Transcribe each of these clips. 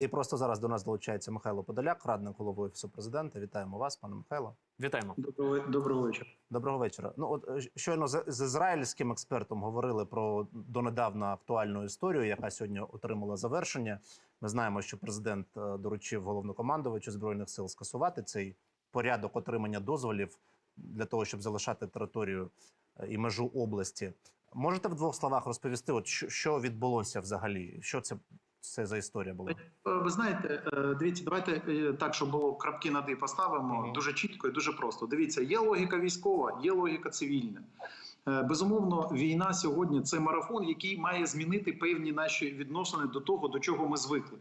І просто зараз до нас долучається Михайло Подоляк, радник голови офісу президента. Вітаємо вас, пане Михайло. Вітаємо. Доброго, доброго вечора. Доброго вечора. Ну от е, щойно з, з ізраїльським експертом говорили про донедавна актуальну історію, яка сьогодні отримала завершення. Ми знаємо, що президент е, доручив головнокомандувачу збройних сил скасувати цей порядок отримання дозволів для того, щоб залишати територію е, і межу області. Можете в двох словах розповісти, от що, що відбулося взагалі? Що це, це за історія була? Е, Ви знаєте, е, дивіться, давайте е, так, щоб було крапки над «і» поставимо Мгм. дуже чітко і дуже просто. Дивіться, є логіка військова, є логіка цивільна. Безумовно, війна сьогодні це марафон, який має змінити певні наші відносини до того, до чого ми звикли.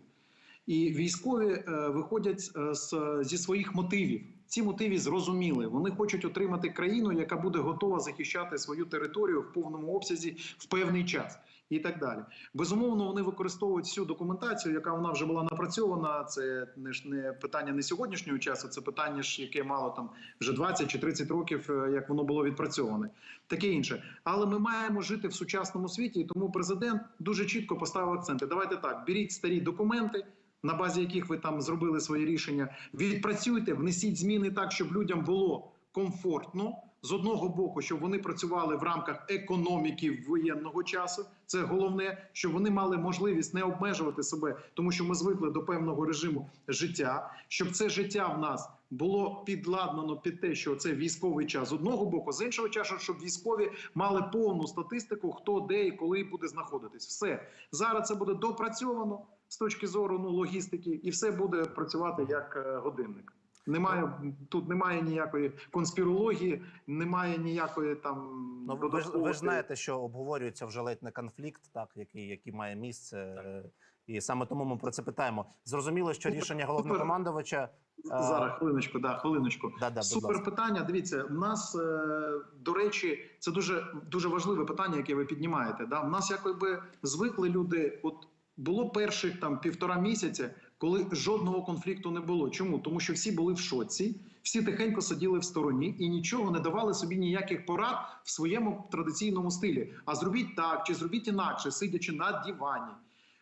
І військові виходять з, зі своїх мотивів. Ці мотиви зрозуміли. Вони хочуть отримати країну, яка буде готова захищати свою територію в повному обсязі в певний час. І так далі. Безумовно, вони використовують всю документацію, яка вона вже була напрацьована. Це не ж не питання не сьогоднішнього часу, це питання ж, яке мало там вже 20 чи 30 років, е, як воно було відпрацьоване, таке інше. Але ми маємо жити в сучасному світі, і тому президент дуже чітко поставив акценти. Давайте так: беріть старі документи. На базі яких ви там зробили свої рішення, відпрацюйте, внесіть зміни так, щоб людям було комфортно з одного боку, щоб вони працювали в рамках економіки воєнного часу. Це головне, щоб вони мали можливість не обмежувати себе, тому що ми звикли до певного режиму життя. Щоб це життя в нас було підладнано під те, що це військовий час з одного боку, з іншого часу, щоб військові мали повну статистику, хто де і коли буде знаходитись. Все зараз це буде допрацьовано з точки зору ну логістики, і все буде працювати як е, годинник. Немає тут немає ніякої конспірології, немає ніякої там Ну, ви, ж- ви ж знаєте, що обговорюється вже ледь не конфлікт, так який, який має місце, е, і саме тому ми про це питаємо. Зрозуміло, що рішення головнокомандувача е, Зараз хвилиночку, да, хвилиночку. Да, да, Супер ласка. питання. Дивіться, в нас е, до речі, це дуже дуже важливе питання, яке ви піднімаєте. Да? В нас якби звикли люди. От було перших там півтора місяця, коли жодного конфлікту не було. Чому? Тому що всі були в шоці, всі тихенько сиділи в стороні і нічого не давали собі ніяких порад в своєму традиційному стилі. А зробіть так, чи зробіть інакше, сидячи на дивані.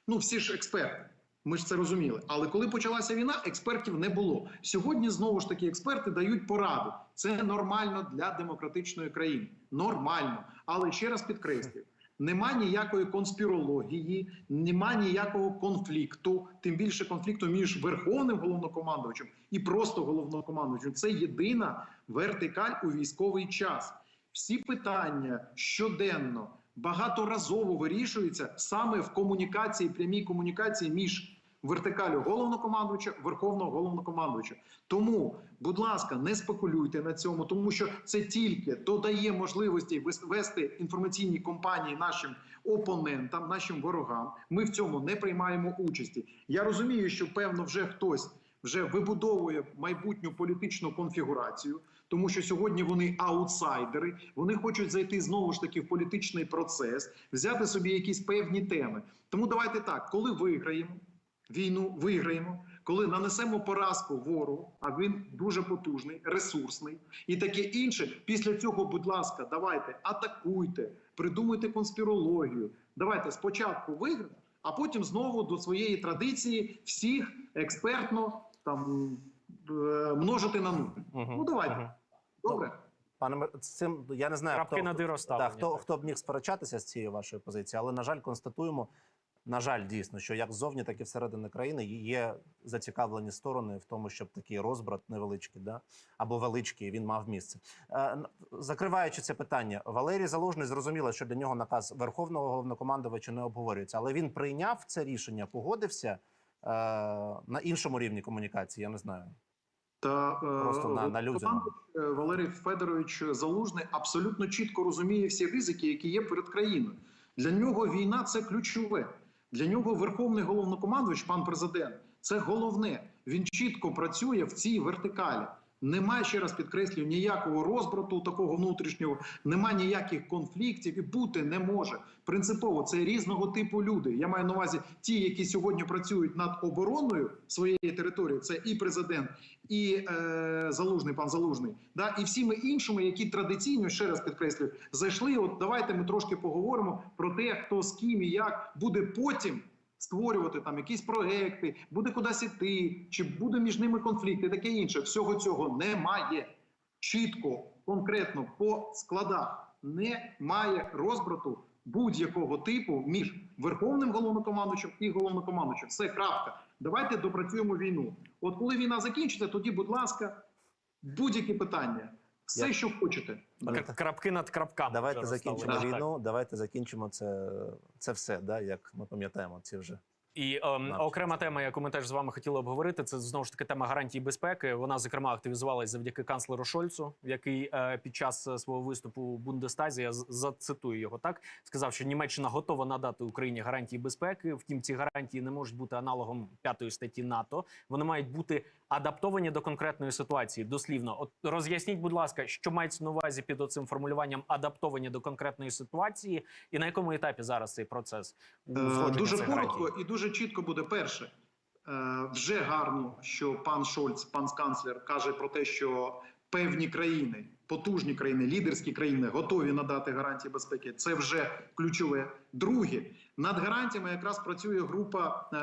Ну всі ж експерти. Ми ж це розуміли. Але коли почалася війна, експертів не було. Сьогодні знову ж таки експерти дають поради. Це нормально для демократичної країни. Нормально. Але ще раз підкреслюю. Нема ніякої конспірології, нема ніякого конфлікту, тим більше конфлікту між верховним головнокомандувачем і просто головнокомандувачем. Це єдина вертикаль у військовий час. Всі питання щоденно багаторазово вирішуються саме в комунікації, прямій комунікації між вертикалю головнокомандувача, верховного головнокомандувача. Тому, будь ласка, не спекулюйте на цьому, тому що це тільки додає можливості вес- вести інформаційні кампанії нашим опонентам, нашим ворогам. Ми в цьому не приймаємо участі. Я розумію, що певно вже хтось вже вибудовує майбутню політичну конфігурацію, тому що сьогодні вони аутсайдери, вони хочуть зайти знову ж таки в політичний процес, взяти собі якісь певні теми. Тому давайте так, коли виграємо війну, виграємо. Коли нанесемо поразку ворогу, а він дуже потужний, ресурсний і таке інше. Після цього, будь ласка, давайте атакуйте, придумуйте конспірологію. Давайте спочатку виграємо, а потім знову до своєї традиції всіх експертно там е, множити на нуль. Мгм, Ну давайте. мгм. Добре. Пане цим я не знаю, Крапки хто, «і» да, хто, хто б міг сперечатися з цією вашою позицією, але на жаль, констатуємо. На жаль, дійсно, що як ззовні, так і всередині країни є зацікавлені сторони в тому, щоб такий розбрат невеличкий, да або величкий він мав місце. Е, закриваючи це питання, Валерій Залужний зрозуміло, що для нього наказ верховного головнокомандувача не обговорюється, але він прийняв це рішення, погодився е, на іншому рівні комунікації. Я не знаю. Та е, Просто на- на людях. Е, Валерій Федорович Залужний абсолютно чітко розуміє всі ризики, які є перед країною. Для нього війна це ключове. Для нього верховний головнокомандувач, пан президент, це головне. Він чітко працює в цій вертикалі. Немає ще раз підкреслюю ніякого розбрату такого внутрішнього, немає ніяких конфліктів і бути не може. Принципово це різного типу люди. Я маю на увазі ті, які сьогодні працюють над обороною своєї території. Це і президент, і е, залужний пан залужний, да і всіми іншими, які традиційно ще раз підкреслюю, зайшли. От давайте ми трошки поговоримо про те, хто з ким і як буде потім створювати там якісь проекти, буде кудись іти, чи буде між ними конфлікт і таке інше. Всього цього немає. Чітко, конкретно по складах немає розбрату будь-якого типу між верховним головнокомандуючим і головнокомандуючим. Все крапка. Давайте допрацюємо війну. От коли війна закінчиться, тоді, будь ласка, будь-які питання, все, Я- що хочете. Крапки над крапками. Давайте закінчимо війну. Давайте закінчимо це, це все, да, як ми пам'ятаємо, ці вже І ем, окрема тема, яку ми теж з вами хотіли обговорити, це знову ж таки тема гарантії безпеки. Вона зокрема активізувалась завдяки канцлеру Шольцу, який е, під час е, свого виступу у Бундестазі я зацитую його так. Сказав, що Німеччина готова надати Україні гарантії безпеки. Втім, ці гарантії не можуть бути аналогом п'ятої статті НАТО. Вони мають бути адаптовані до конкретної ситуації. Дослівно, от роз'ясніть, будь ласка, що мається на увазі під оцим формулюванням адаптовані до конкретної ситуації, і на якому етапі зараз цей процес Е, Дуже коротко і дуже чітко буде перше. Е, Вже гарно, що пан Шольц, пан Сканцлер, каже про те, що певні країни, потужні країни, лідерські країни готові надати гарантії безпеки. Це вже ключове. Друге, над гарантіями якраз працює група е,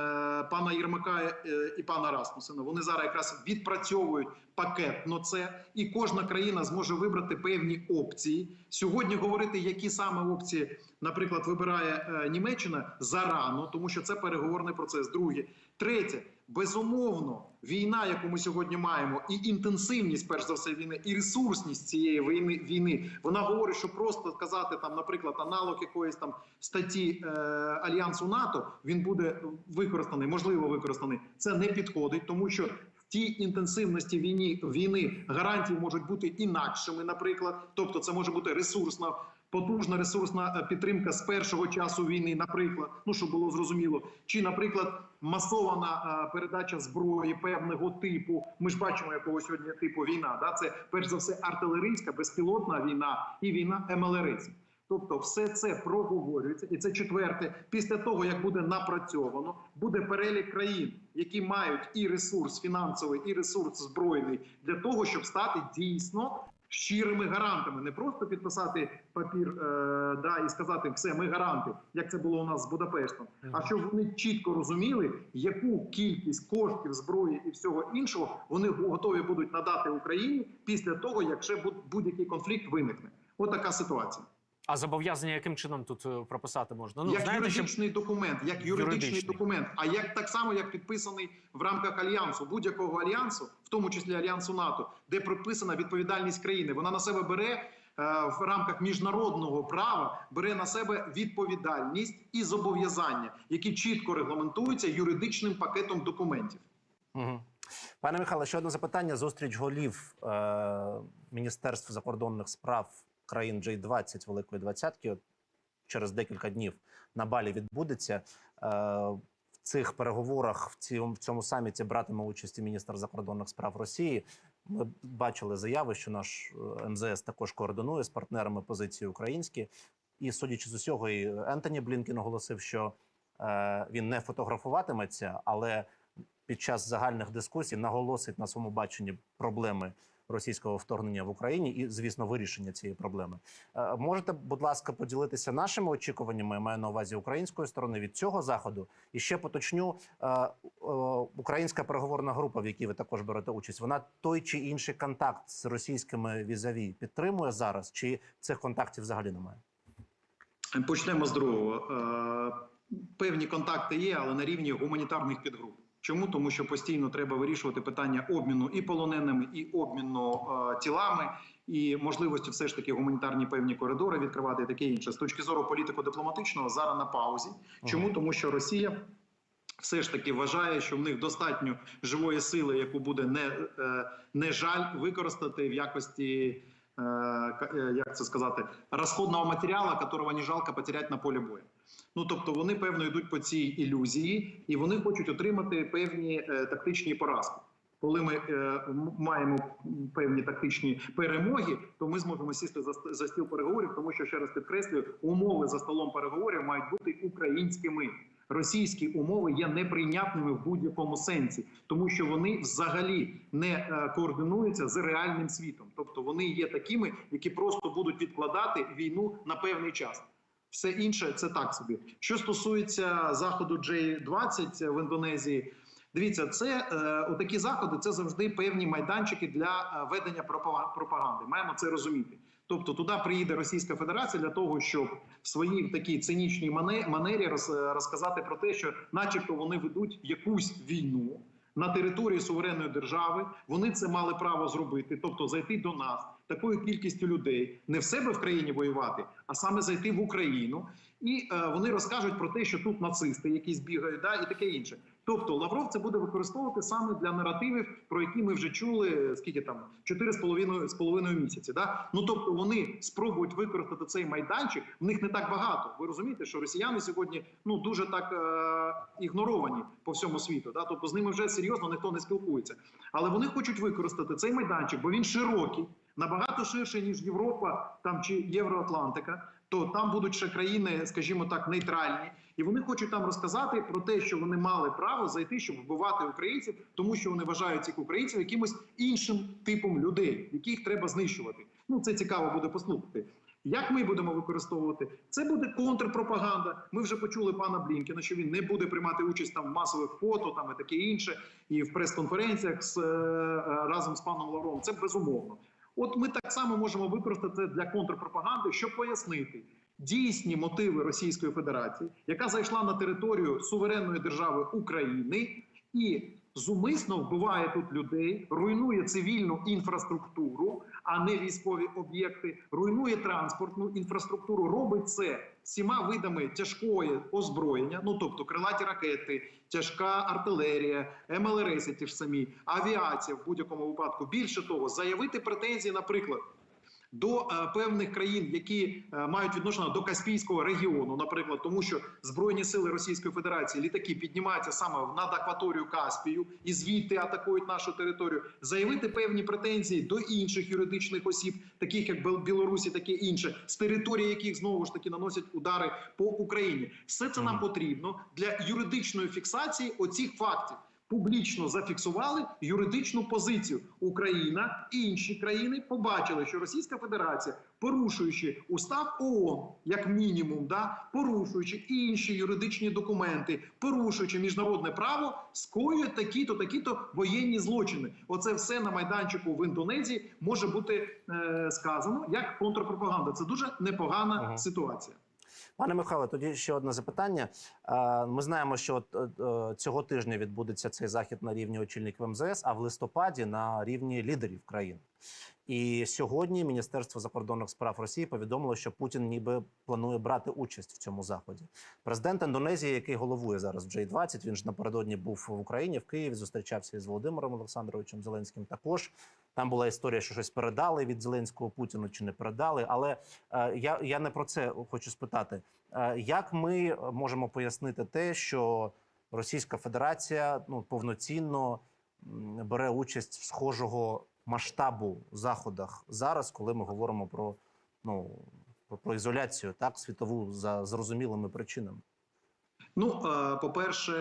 пана Єрмака е, і пана Расмусена. Вони зараз якраз відпрацьовують пакетно це, і кожна країна зможе вибрати певні опції. Сьогодні говорити, які саме опції, наприклад, вибирає е, Німеччина зарано, тому що це переговорний процес. Друге, третє, безумовно, війна, яку ми сьогодні маємо, і інтенсивність, перш за все, війни, і ресурсність цієї війни війни, вона говорить, що просто сказати там, наприклад, аналог якоїсь там статті е, альянсу НАТО, він буде використаний, можливо, використаний. Це не підходить, тому що в тій інтенсивності війни війни гарантії можуть бути інакшими, наприклад, тобто це може бути ресурсна. Потужна ресурсна е, підтримка з першого часу війни, наприклад, ну щоб було зрозуміло, чи, наприклад, масована е, передача зброї певного типу. Ми ж бачимо, якого сьогодні типу війна. Да, це перш за все артилерійська, безпілотна війна і війна МЛРС. Тобто, все це проговорюється, і це четверте. Після того як буде напрацьовано, буде перелік країн, які мають і ресурс фінансовий, і ресурс збройний для того, щоб стати дійсно щирими гарантами, не просто підписати папір е, да, і сказати, все, ми гаранти, як це було у нас з Будапештом. А щоб вони чітко розуміли, яку кількість коштів зброї і всього іншого вони готові будуть надати Україні після того, якщо будь-який конфлікт виникне. От така ситуація. А зобов'язання яким чином тут е, прописати можна? Ну як знаєте, що юридичний документ, як юридичний, Юридичний. документ, а як так само як підписаний в рамках альянсу, будь-якого альянсу, в тому числі альянсу НАТО, де прописана відповідальність країни. Вона на себе бере е, в рамках міжнародного права, бере на себе відповідальність і зобов'язання, які чітко регламентуються юридичним пакетом документів. Угу. Пане Михайло, ще одне запитання. Зустріч голів е, Міністерств закордонних справ країн J20 Великої Двадцятки через декілька днів на Балі відбудеться. Е, в цих переговорах в цьому, цьому саміті братиме участь і міністр закордонних справ Росії. Ми бачили заяви, що наш е, МЗС також координує з партнерами позиції українські. І судячи з усього, і Ентоні Блінкін оголосив, що е, він не фотографуватиметься, але під час загальних дискусій наголосить на своєму баченні проблеми російського вторгнення в Україні і, звісно, вирішення цієї проблеми. Е, Можете, будь ласка, поділитися нашими очікуваннями, я маю на увазі української сторони від цього заходу. І ще поточню е, е, українська переговорна група, в якій ви також берете участь. Вона той чи інший контакт з російськими візаві підтримує зараз, чи цих контактів взагалі немає? Почнемо з другого. Певні контакти є, але на рівні гуманітарних підгруп. Чому? Тому що постійно треба вирішувати питання обміну і полоненими, і обміну е, тілами, і можливості все ж таки гуманітарні певні коридори відкривати і таке інше. З точки зору політико-дипломатичного зараз на паузі. Чому? Тому що Росія все ж таки вважає, що в них достатньо живої сили, яку буде не, е, не жаль використати в якості. е, е, Як це сказати, розходного матеріалу, якого не жалко потеряти на полі бою. Ну тобто вони певно йдуть по цій ілюзії, і вони хочуть отримати певні е, тактичні поразки. Коли ми е, маємо певні тактичні перемоги, то ми зможемо сісти за, за стіл переговорів, тому що ще раз підкреслюю, умови за столом переговорів мають бути українськими. Російські умови є неприйнятними в будь-якому сенсі, тому що вони взагалі не е, координуються з реальним світом. Тобто вони є такими, які просто будуть відкладати війну на певний час. Все інше це так собі. Що стосується заходу J20 в Індонезії, дивіться, це е, такі заходи це завжди певні майданчики для е, ведення пропа- пропаганди. Маємо це розуміти. Тобто туди приїде Російська Федерація для того, щоб в своїй такій цинічній манері роз- розказати про те, що, начебто, вони ведуть якусь війну на території суверенної держави. Вони це мали право зробити, тобто зайти до нас такою кількістю людей, не в себе в країні воювати, а саме зайти в Україну. І е, вони розкажуть про те, що тут нацисти якісь бігають, да, і таке інше. Тобто Лавров це буде використовувати саме для наративів, про які ми вже чули скільки там чотири з половиною з половиною місяці. Да? Ну тобто вони спробують використати цей майданчик. В них не так багато. Ви розумієте, що росіяни сьогодні ну дуже так е- ігноровані по всьому світу. Да? Тобто з ними вже серйозно ніхто не спілкується. Але вони хочуть використати цей майданчик, бо він широкий, набагато ширший ніж Європа там чи Євроатлантика. То там будуть ще країни, скажімо так, нейтральні, і вони хочуть там розказати про те, що вони мали право зайти, щоб вбивати українців, тому що вони вважають цих українців якимось іншим типом людей, яких треба знищувати. Ну це цікаво буде послухати. Як ми будемо використовувати це буде контрпропаганда. Ми вже почули пана Блінкена, що він не буде приймати участь там в масових фото, там і таке інше, і в прес-конференціях з е, е, разом з паном Лавровим. Це безумовно. От ми так само можемо використати це для контрпропаганди, щоб пояснити дійсні мотиви Російської Федерації, яка зайшла на територію суверенної держави України і зумисно вбиває тут людей, руйнує цивільну інфраструктуру, а не військові об'єкти, руйнує транспортну інфраструктуру. Робить це всіма видами тяжкої озброєння, ну тобто крилаті ракети, тяжка артилерія, МЛРС ті ж самі, авіація в будь-якому випадку. Більше того, заявити претензії, наприклад. До е, певних країн, які е, мають відношення до Каспійського регіону, наприклад, тому що збройні сили Російської Федерації літаки піднімаються саме над акваторію Каспію і звідти атакують нашу територію, заявити певні претензії до інших юридичних осіб, таких як Білорусі, таке інше, з території яких знову ж таки наносять удари по Україні. Все це нам потрібно для юридичної фіксації оцих фактів. Публічно зафіксували юридичну позицію. Україна і інші країни побачили, що Російська Федерація, порушуючи устав ООН, як мінімум, да порушуючи інші юридичні документи, порушуючи міжнародне право, скоює такі-то, такі-то воєнні злочини. Оце все на майданчику в Індонезії може бути е, сказано як контрпропаганда. Це дуже непогана Ага. ситуація. Пане Михайло, тоді ще одне запитання. Е, Ми знаємо, що е, е, цього тижня відбудеться цей захід на рівні очільників МЗС, а в листопаді на рівні лідерів країн. І сьогодні Міністерство закордонних справ Росії повідомило, що Путін ніби планує брати участь в цьому заході. Президент Індонезії, який головує зараз в J20, він ж напередодні був в Україні, в Києві, зустрічався із Володимиром Олександровичем Зеленським. Також там була історія, що щось передали від Зеленського Путіну чи не передали. Але е, я, я не про це хочу спитати. Е, як ми можемо пояснити те, що Російська Федерація ну повноцінно бере участь в схожого масштабу заходах зараз, коли ми говоримо про ну про, про ізоляцію, так світову за зрозумілими причинами? Ну, е, по-перше,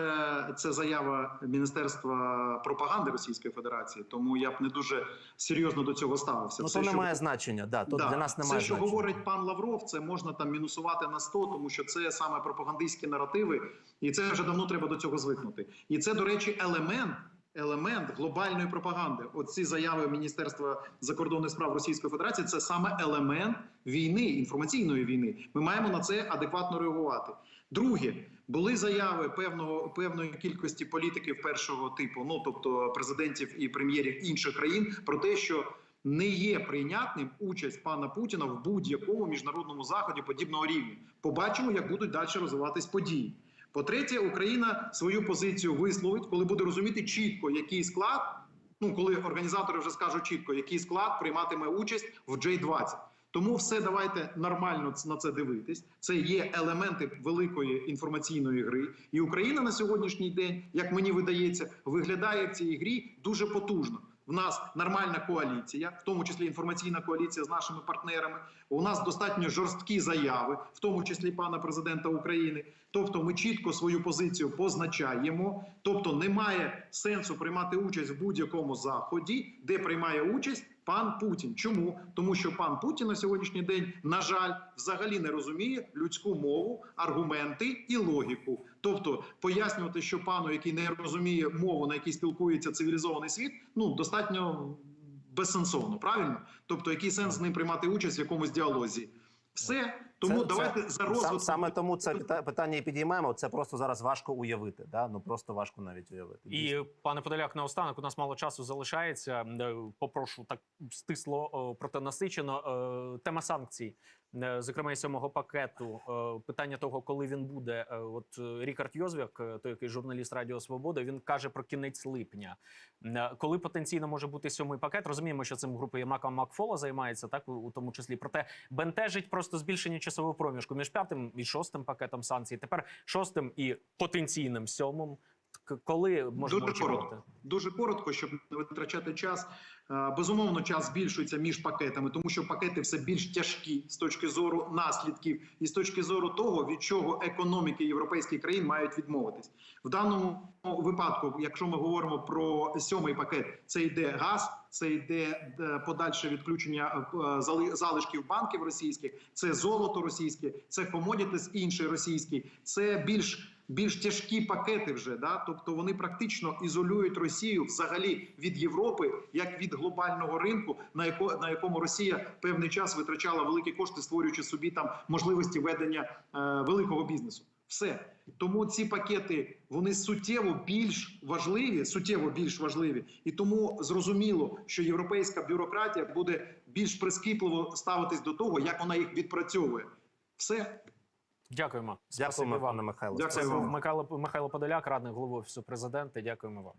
це заява Міністерства пропаганди Російської Федерації, тому я б не дуже серйозно до цього ставився. Ну Все, то що- немає значення. Да, то Да. для нас немає Все, що значення. говорить пан Лавров, це можна там мінусувати на 100, тому що це саме пропагандистські наративи, і це вже давно треба до цього звикнути. І це, до речі, елемент. Елемент глобальної пропаганди. Оці заяви Міністерства закордонних справ Російської Федерації це саме елемент війни, інформаційної війни. Ми маємо на це адекватно реагувати. Друге, були заяви певного певної кількості політиків першого типу, ну тобто президентів і прем'єрів інших країн, про те, що не є прийнятним участь пана Путіна в будь-якому міжнародному заході подібного рівня. Побачимо, як будуть далі розвиватись події. По-третє, Україна свою позицію висловить, коли буде розуміти чітко, який склад. Ну, коли організатори вже скажуть чітко, який склад прийматиме участь в J20. Тому все давайте нормально на це дивитись. Це є елементи великої інформаційної гри, і Україна на сьогоднішній день, як мені видається, виглядає в цій грі дуже потужно. В нас нормальна коаліція, в тому числі інформаційна коаліція з нашими партнерами. У нас достатньо жорсткі заяви, в тому числі пана президента України. Тобто, ми чітко свою позицію позначаємо. Тобто, немає сенсу приймати участь в будь-якому заході, де приймає участь Пан Путін. Чому? Тому що пан Путін на сьогоднішній день, на жаль, взагалі не розуміє людську мову, аргументи і логіку. Тобто пояснювати, що пану, який не розуміє мову, на якій спілкується цивілізований світ, ну достатньо безсенсовно, правильно? Тобто, який сенс з ним приймати участь в якомусь діалозі? Все тому Це- давайте це- за сам, саме тому це питання і підіймаємо. Це просто зараз важко уявити. Да? Ну просто важко навіть уявити. Дійсно. І пане Подоляк, наостанок у нас мало часу залишається. Е, Попрошу так стисло, проте насичено. Е, Тема санкцій, зокрема і сьомого пакету. Е, Питання того, коли він буде. Е, От е, Рікард Йозвяк, е, той який журналіст Радіо Свобода, він каже про кінець липня. Е, Коли потенційно може бути сьомий пакет, розуміємо, що цим групою Мака Макфола займається, так у тому числі. Проте бентежить просто збільшення часового проміжку між п'ятим і шостим пакетом санкцій. Тепер шостим і потенційним сьомим. Коли можемо Дуже очікувати? коротко. Дуже коротко, щоб не витрачати час. Е, Безумовно, час збільшується між пакетами, тому що пакети все більш тяжкі з точки зору наслідків і з точки зору того, від чого економіки європейських країн мають відмовитись. В даному випадку, якщо ми говоримо про сьомий пакет, це йде газ, це йде е, подальше відключення е, залишків банків російських, це золото російське, це комодітис інший російський, це більш більш тяжкі пакети вже да, тобто вони практично ізолюють Росію взагалі від Європи як від глобального ринку, на яко на якому Росія певний час витрачала великі кошти, створюючи собі там можливості ведення е, великого бізнесу. Все тому ці пакети вони суттєво більш важливі, суттєво більш важливі, і тому зрозуміло, що європейська бюрократія буде більш прискіпливо ставитись до того, як вона їх відпрацьовує. Все Дякуємо. Дякуємо, вам. пане Михайло. Дякую Це був Михайло Михайло Подоляк, радник голови офісу президента. Дякуємо вам.